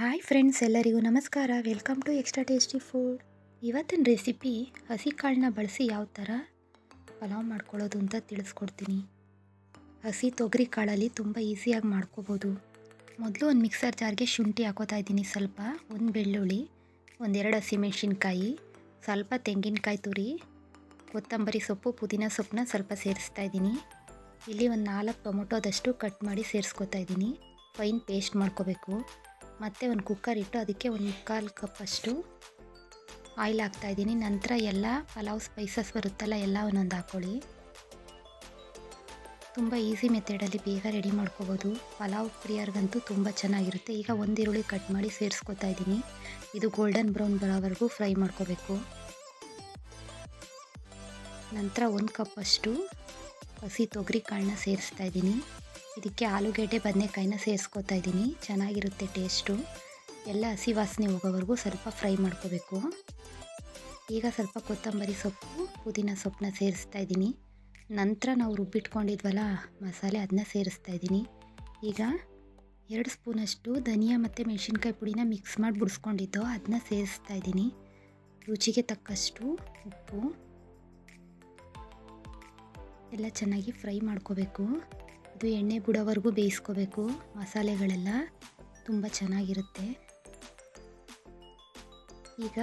Hi friends, ಎಲ್ಲರಿಗೂ ನಮಸ್ಕಾರ. Welcome to extra tasty food ಇವತ್ತಿನ ರೆಸಿಪಿ ಹಸಿ ಕಾಳನ್ನ ಬಳಸಿ ಯಾವ ಥರ ಪಲಾವ್ ಮಾಡ್ಕೊಳ್ಳೋದು ಅಂತ ತಿಳಿಸ್ಕೊಡ್ತೀನಿ. ಹಸಿ ತೊಗರಿ ಕಾಳಲ್ಲಿ ತುಂಬ ಈಸಿಯಾಗಿ ಮಾಡ್ಕೋಬೋದು. ಮೊದಲು ಒಂದು ಮಿಕ್ಸರ್ ಜಾರ್ಗೆ ಶುಂಠಿ ಹಾಕೋತಾ ಇದ್ದೀನಿ ಸ್ವಲ್ಪ, ಒಂದು ಬೆಳ್ಳುಳ್ಳಿ ಒಂದೆರಡು ಹಸಿಮೆಣ್ಸಿನ್ಕಾಯಿ ಸ್ವಲ್ಪ ತೆಂಗಿನಕಾಯಿ ತುರಿ, ಕೊತ್ತಂಬರಿ ಸೊಪ್ಪು, ಪುದೀನ ಸೊಪ್ಪನ್ನ ಸ್ವಲ್ಪ ಸೇರಿಸ್ತಾ ಇದ್ದೀನಿ. ಇಲ್ಲಿ ಒಂದು ನಾಲ್ಕು ಟೊಮೊಟೊದಷ್ಟು ಕಟ್ ಮಾಡಿ ಸೇರಿಸ್ಕೊತಾ ಇದ್ದೀನಿ. ಫೈನ್ ಪೇಸ್ಟ್ ಮಾಡ್ಕೋಬೇಕು. ಮತ್ತು ಒಂದು ಕುಕ್ಕರ್ ಇಟ್ಟು ಅದಕ್ಕೆ ಒಂದು ಮುಕ್ಕಾಲು ಕಪ್ಪಷ್ಟು ಆಯಿಲ್ ಹಾಕ್ತಾಯಿದ್ದೀನಿ ನಂತರ ಎಲ್ಲ ಪಲಾವ್ ಸ್ಪೈಸಸ್ ಬರುತ್ತಲ್ಲ ಎಲ್ಲ ಒಂದೊಂದು ಹಾಕ್ಕೊಳ್ಳಿ ತುಂಬ ಈಸಿ ಮೆಥಡಲ್ಲಿ ಬೇಗ ರೆಡಿ ಮಾಡ್ಕೋಬೋದು. ಪಲಾವ್ ಪ್ರಿಯರ್ಗಂತೂ ತುಂಬ ಚೆನ್ನಾಗಿರುತ್ತೆ. ಈಗ ಒಂದು ಕಟ್ ಮಾಡಿ ಸೇರಿಸ್ಕೊತಾ ಇದ್ದೀನಿ. ಇದು ಗೋಲ್ಡನ್ ಬ್ರೌನ್ ಬರೋವರೆಗೂ ಫ್ರೈ ಮಾಡ್ಕೋಬೇಕು. ನಂತರ ಒಂದು ಕಪ್ಪಷ್ಟು ಹಸಿ ತೊಗರಿ ಕಾಳನ್ನ ಸೇರಿಸ್ತಾ ಇದ್ದೀನಿ. ಇದಕ್ಕೆ ಆಲೂಗೆಡ್ಡೆ, ಬದನೆಕಾಯಿನ ಸೇರಿಸ್ಕೊತಾ ಇದ್ದೀನಿ. ಚೆನ್ನಾಗಿರುತ್ತೆ ಟೇಸ್ಟು. ಎಲ್ಲ ಹಸಿ ವಾಸನೆ ಹೋಗೋವರೆಗೂ ಸ್ವಲ್ಪ ಫ್ರೈ ಮಾಡ್ಕೋಬೇಕು. ಈಗ ಸ್ವಲ್ಪ ಕೊತ್ತಂಬರಿ ಸೊಪ್ಪು, ಪುದೀನ ಸೊಪ್ಪನ್ನ ಸೇರಿಸ್ತಾ ಇದ್ದೀನಿ. ನಂತರ ನಾವು ರುಬ್ಬಿಟ್ಕೊಂಡಿದ್ವಲ್ಲ, ಮಸಾಲೆ ಅದನ್ನ ಸೇರಿಸ್ತಾ ಇದ್ದೀನಿ. ಈಗ ಎರಡು ಸ್ಪೂನಷ್ಟು ಧನಿಯಾ ಮತ್ತು ಮೆಣಸಿನ್ಕಾಯಿ ಪುಡಿನ ಮಿಕ್ಸ್ ಮಾಡಿ ಬಿಡಿಸ್ಕೊಂಡಿದ್ದೋ, ಅದನ್ನ ಸೇರಿಸ್ತಾ ಇದ್ದೀನಿ. ರುಚಿಗೆ ತಕ್ಕಷ್ಟು ಉಪ್ಪು. ಎಲ್ಲ ಚೆನ್ನಾಗಿ ಫ್ರೈ ಮಾಡ್ಕೋಬೇಕು. ಇದು ಎಣ್ಣೆ ಬಿಡೋವರೆಗೂ ಬೇಯಿಸ್ಕೋಬೇಕು. ಮಸಾಲೆಗಳೆಲ್ಲ ತುಂಬ ಚೆನ್ನಾಗಿರುತ್ತೆ. ಈಗ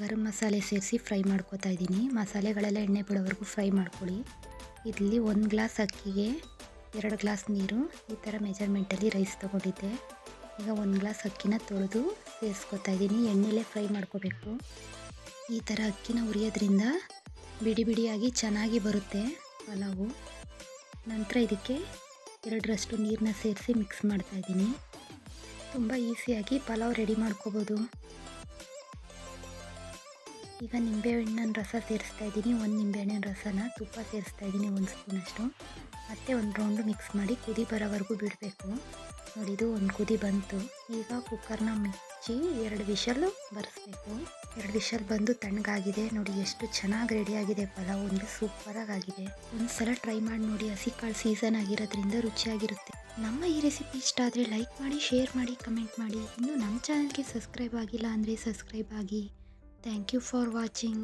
ಗರಂ ಮಸಾಲೆ ಸೇರಿಸಿ ಫ್ರೈ ಮಾಡ್ಕೋತಾ ಇದ್ದೀನಿ. ಮಸಾಲೆಗಳೆಲ್ಲ ಎಣ್ಣೆ ಬಿಡೋವರೆಗೂ ಫ್ರೈ ಮಾಡ್ಕೊಳ್ಳಿ. ಇಲ್ಲಿ ಒಂದು ಗ್ಲಾಸ್ ಅಕ್ಕಿಗೆ ಎರಡು ಗ್ಲಾಸ್ ನೀರು, ಈ ಥರ ಮೆಜರ್ಮೆಂಟಲ್ಲಿ ರೈಸ್ ತೊಗೊಂಡಿದ್ದೆ. ಈಗ ಒಂದು ಗ್ಲಾಸ್ ಅಕ್ಕಿನ ತೊಳೆದು ಸೇರಿಸ್ಕೊತಾ ಇದ್ದೀನಿ. ಎಣ್ಣೆಲೇ ಫ್ರೈ ಮಾಡ್ಕೋಬೇಕು. ಈ ಥರ ಅಕ್ಕಿನ ಉರಿಯೋದ್ರಿಂದ ಬಿಡಿ ಬಿಡಿಯಾಗಿ ಚೆನ್ನಾಗಿ ಬರುತ್ತೆ ಪಲಾವು. ನಂತರ ಇದಕ್ಕೆ ಎರಡರಷ್ಟು ನೀರನ್ನ ಸೇರಿಸಿ ಮಿಕ್ಸ್ ಮಾಡ್ತಾ ಇದ್ದೀನಿ. ತುಂಬ ಈಸಿಯಾಗಿ ಪಲಾವ್ ರೆಡಿ ಮಾಡ್ಕೋಬೋದು. ಈಗ ನಿಂಬೆಹಣ್ಣಿನ ರಸ ಸೇರಿಸ್ತಾ ಇದ್ದೀನಿ. ಒಂದು ನಿಂಬೆಹಣ್ಣಿನ ರಸನ ತುಪ್ಪ ಸೇರಿಸ್ತಾ ಇದ್ದೀನಿ, ಒಂದು ಸ್ಪೂನಷ್ಟು ಮತ್ತೆ ಒಂದು ರೌಂಡು ಮಿಕ್ಸ್ ಮಾಡಿ ಕುದಿ ಬರೋವರೆಗೂ ಬಿಡಬೇಕು. ನೋಡಿ ಇದು ಒಂದು ಕುದಿ ಬಂತು. ಈಗ ಕುಕ್ಕರ್ನ ಮುಚ್ಚಿ ಎರಡು ವಿಷಲು ಬರೆಸ್ಬೇಕು. ಎರಡು ವಿಷಲ್ ಬಂದು ತಣ್ಣಗಾಗಿದೆ. ನೋಡಿ ಎಷ್ಟು ಚೆನ್ನಾಗಿ ರೆಡಿಯಾಗಿದೆ ಪಲಾವ್. ಒಂದು ಸೂಪರಾಗಿ ಆಗಿದೆ ಒಂದು ಸಲ ಟ್ರೈ ಮಾಡಿ ನೋಡಿ ಹಸಿ ಕಾಳು ಸೀಸನ್ ಆಗಿರೋದ್ರಿಂದ ರುಚಿಯಾಗಿರುತ್ತೆ. ನಮ್ಮ ಈ ರೆಸಿಪಿ ಇಷ್ಟ ಆದರೆ ಲೈಕ್ ಮಾಡಿ ಶೇರ್ ಮಾಡಿ ಕಮೆಂಟ್ ಮಾಡಿ. ಇನ್ನು ನಮ್ಮ ಚಾನಲ್ಗೆ ಸಬ್ಸ್ಕ್ರೈಬ್ ಆಗಿಲ್ಲ ಅಂದರೆ ಸಬ್ಸ್ಕ್ರೈಬ್ ಆಗಿ. Thank you for watching